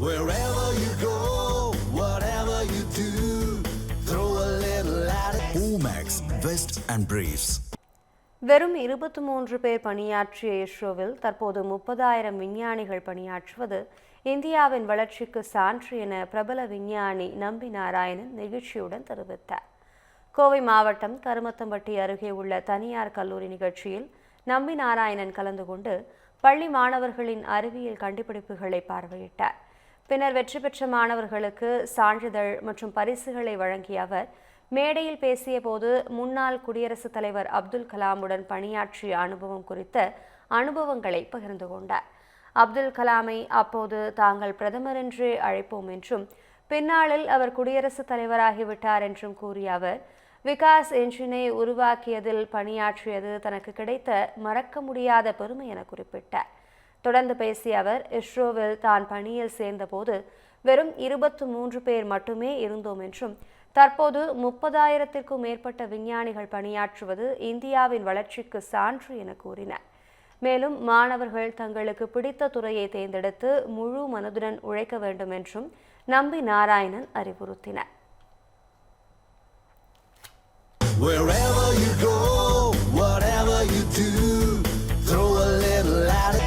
Wherever you go, whatever you do, throw a little at it. Omax, Vest and Briefs. வெறும் இருபத்தி மூன்று பேர் பணியாற்றிய இஸ்ரோவில் தற்போது முப்பதாயிரம் விஞ்ஞானிகள் பணியாற்றுவது இந்தியாவின் வளர்ச்சிக்கு சான்று என பிரபல விஞ்ஞானி நம்பி நாராயணன் நிகழ்ச்சியுடன் தெரிவித்தார் கோவை மாவட்டம் கருமத்தம்பட்டி அருகே உள்ள தனியார் கல்லூரி நிகழ்ச்சியில் நம்பி நாராயணன் கலந்து கொண்டு பள்ளி மாணவர்களின் அறிவியல் கண்டுபிடிப்புகளை பார்வையிட்டார் பின்னர் வெற்றி பெற்ற மாணவர்களுக்கு சான்றிதழ் மற்றும் பரிசுகளை வழங்கிய அவர் மேடையில் பேசிய போது முன்னாள் குடியரசுத் தலைவர் அப்துல் கலாமுடன் பணியாற்றிய அனுபவம் குறித்த அனுபவங்களை பகிர்ந்து கொண்டார். அப்துல் கலாமை அப்போது தாங்கள் பிரதமர் என்றே அழைப்போம் என்றும் பின்னாளில் அவர் குடியரசுத் தலைவராகிவிட்டார் என்றும் கூறிய அவர் விகாஸ் என்ஜினை உருவாக்கியதில் பணியாற்றியது தனக்கு கிடைத்த மறக்க முடியாத பெருமை என குறிப்பிட்டார். தொடர்ந்து பேசிய அவர் இஸ்ரோவில் தான் பணியில் சேர்ந்தபோது வெறும் இருபத்து மூன்று பேர் மட்டுமே இருந்தோம் என்றும் தற்போது முப்பதாயிரத்திற்கும் மேற்பட்ட விஞ்ஞானிகள் பணியாற்றுவது இந்தியாவின் வளர்ச்சிக்கு சான்று என கூறினார். மேலும் மாணவர்கள் தங்களுக்கு பிடித்த துறையை தேர்ந்தெடுத்து முழு மனதுடன் உழைக்க வேண்டும் என்றும் நம்பி நாராயணன் அறிவுறுத்தினார்.